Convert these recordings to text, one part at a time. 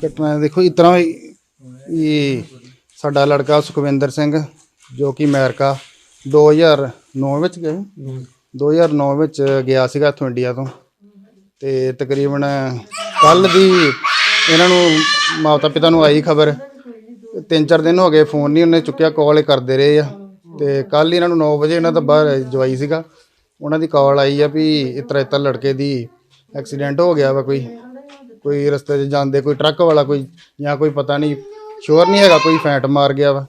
ਸਾਡੀ ਦੇਖੋ ਇਸ ਤਰ੍ਹਾਂ ਇਹ ਸਾਡਾ ਲੜਕਾ ਸੁਖਵਿੰਦਰ ਸਿੰਘ, ਜੋ ਕਿ ਅਮਰੀਕਾ 2009 ਵਿੱਚ ਗਿਆ 2009 ਵਿੱਚ ਗਿਆ ਸੀਗਾ ਇੱਥੋਂ ਇੰਡੀਆ ਤੋਂ। ਤੇ ਤਕਰੀਬਨ ਕੱਲ ਦੀ ਇਹਨਾਂ ਨੂੰ ਮਾਤਾ ਪਿਤਾ ਨੂੰ ਆਈ ਖਬਰ। ਤਿੰਨ ਚਾਰ ਦਿਨ ਹੋ ਗਏ, ਫੋਨ ਨਹੀਂ ਉਹਨੇ ਚੁੱਕਿਆ ਕਾਲ ਕਰਦੇ ਰਹੇ ਆ। ਤੇ ਕੱਲ ਹੀ ਇਹਨਾਂ ਨੂੰ 9 ਵਜੇ ਇਹਨਾਂ ਦਾ ਬਾਹਰ ਜਵਾਈ ਸੀਗਾ। ਉਹਨਾਂ ਦੀ ਕਾਲ ਆਈ ਆ ਵੀ ਇਸ ਤਰ੍ਹਾਂ ਲੜਕੇ ਦੀ ਐਕਸੀਡੈਂਟ ਹੋ ਗਿਆ ਵਾ ਕੋਈ ਕੋਈ ਰਸਤੇ 'ਚ ਜਾਂਦੇ ਕੋਈ ਟਰੱਕ ਵਾਲਾ ਕੋਈ ਜਾਂ ਕੋਈ ਪਤਾ ਨਹੀਂ ਸ਼ੋਰ ਨਹੀਂ ਹੈਗਾ ਕੋਈ ਫੈਂਟ ਮਾਰ ਗਿਆ ਵਾ।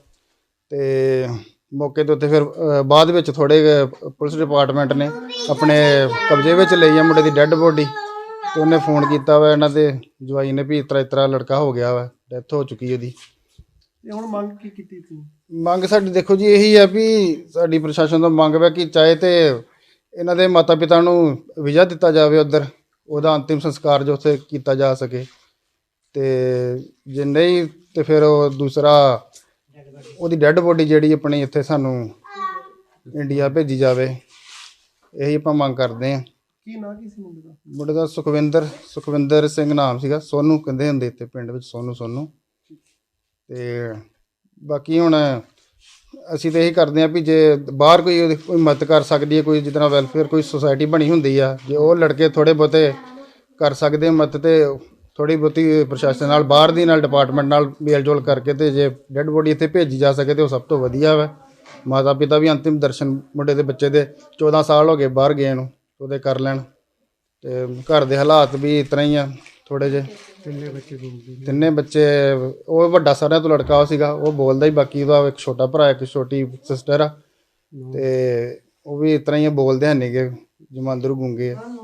ਤੇ ਮੌਕੇ ਤੇ ਉੱਤੇ ਫਿਰ ਅ, ਬਾਅਦ ਵਿੱਚ ਥੋੜੇ ਪੁਲਿਸ ਡਿਪਾਰਟਮੈਂਟ ਨੇ ਆਪਣੇ ਕਬਜ਼ੇ ਵਿੱਚ ਲਈ ਆ ਮੁੰਡੇ ਦੀ ਡੈੱਡ ਬੋਡੀ ਤੇ ਉਹਨੇ ਫੋਨ ਕੀਤਾ ਵਾ ਇਹਨਾਂ ਦੇ। ਜਵਾਈ ਨੇ ਵੀ ਇਸ ਤਰ੍ਹਾਂ ਲੜਕਾ ਹੋ ਗਿਆ ਵਾ ਡੈਥ ਹੋ ਚੁੱਕੀ ਉਹਦੀ। ਤੇ ਹੁਣ ਮੰਗ ਕੀ ਕੀਤੀ ਤੁਸੀਂ? ਮੰਗ ਸਾਡੀ ਦੇਖੋ ਜੀ ਇਹੀ ਹੈ ਵੀ ਸਾਡੀ ਪ੍ਰਸ਼ਾਸਨ ਤੋਂ ਮੰਗ ਹੈ ਕਿ ਚਾਹੇ ਤੇ ਇਹਨਾਂ ਦੇ ਮਾਤਾ ਪਿਤਾ ਨੂੰ ਵੀਜ਼ਾ ਦਿੱਤਾ ਜਾਵੇ ਉਧਰ ਉਹਦਾ ਅੰਤਿਮ ਸੰਸਕਾਰ ਜੋ ਉੱਥੇ ਕੀਤਾ ਜਾ ਸਕੇ। ਤੇ ਜੇ ਨਹੀਂ ਤੇ ਫਿਰ ਉਹ ਦੂਸਰਾ ਉਹਦੀ ਡੈੱਡ ਬੋਡੀ ਜਿਹੜੀ ਆਪਣੀ ਇੱਥੇ ਸਾਨੂੰ ਇੰਡੀਆ ਭੇਜੀ ਜਾਵੇ ਇਹੀ ਆਪਾਂ ਮੰਗ ਕਰਦੇ ਹਾਂ। ਕੀ ਨਾਂ ਕੀ ਸੀ ਮੁੰਡੇ ਦਾ? ਮੁੰਡੇ ਦਾ ਸੁਖਵਿੰਦਰ ਸੁਖਵਿੰਦਰ ਸਿੰਘ ਨਾਮ ਸੀਗਾ ਸੋਨੂ ਕਹਿੰਦੇ ਹੁੰਦੇ ਇੱਥੇ ਪਿੰਡ ਵਿੱਚ ਸੋਨੂ ਸੋਨੂ ਤੇ ਬਾਕੀ ਹੁਣ ਅਸੀਂ ਤਾਂ ਇਹੀ ਕਰਦੇ ਹਾਂ ਵੀ ਜੇ ਬਾਹਰ ਕੋਈ ਉਹਦੀ ਕੋਈ ਮਦਦ ਕਰ ਸਕਦੀ ਹੈ, ਕੋਈ ਜਿੱਦਾਂ ਵੈਲਫੇਅਰ ਕੋਈ ਸੁਸਾਇਟੀ ਬਣੀ ਹੁੰਦੀ ਆ, ਜੇ ਉਹ ਲੜਕੇ ਥੋੜੇ ਬਹੁਤੇ ਕਰ ਸਕਦੇ ਮਦਦ ਤੇ ਥੋੜੀ ਬਹੁਤੀ ਪ੍ਰਸ਼ਾਸਨ ਨਾਲ, ਬਾਹਰ ਦੀ ਨਾਲ ਡਿਪਾਰਟਮੈਂਟ ਨਾਲ ਮੇਲ ਜੋਲ ਕਰਕੇ ਤੇ ਜੇ ਡੈੱਡ ਬੋਡੀ ਇੱਥੇ ਭੇਜੀ ਜਾ ਸਕੇ ਤੇ ਉਹ ਸਭ ਤੋਂ ਵਧੀਆ ਵਾ। ਮਾਤਾ ਪਿਤਾ ਵੀ ਅੰਤਿਮ ਦਰਸ਼ਨ ਮੁੰਡੇ ਦੇ ਬੱਚੇ ਦੇ 14 ਸਾਲ ਹੋ ਗਏ ਬਾਹਰ ਗਏ ਨੂੰ, ਉਹਦੇ ਕਰ ਲੈਣ ਤੇ ਘਰ ਦੇ ਹਾਲਾਤ ਵੀ ਇਸ ਤਰ੍ਹਾਂ ਹੀ ਆ ਥੋੜੇ ਜਿਹੇ। ਬੱਚੇ ਤਿੰਨੇ ਬੱਚੇ ਉਹ ਵੱਡਾ ਸਾਰਿਆਂ ਤੋਂ ਲੜਕਾ ਉਹ ਸੀਗਾ ਉਹ ਬੋਲਦਾ ਹੀ ਬਾਕੀ ਉਹਦਾ ਇੱਕ ਛੋਟਾ ਭਰਾ ਇੱਕ ਛੋਟੀ ਸਿਸਟਰ ਆ। ਤੇ ਉਹ ਵੀ ਇਸ ਤਰ੍ਹਾਂ ਹੀ ਆ, ਬੋਲਦੇ ਹਨ ਨਹੀਂਗੇ ਜਮਾਂਦਰੂ ਗੁੰਗੇ ਆ।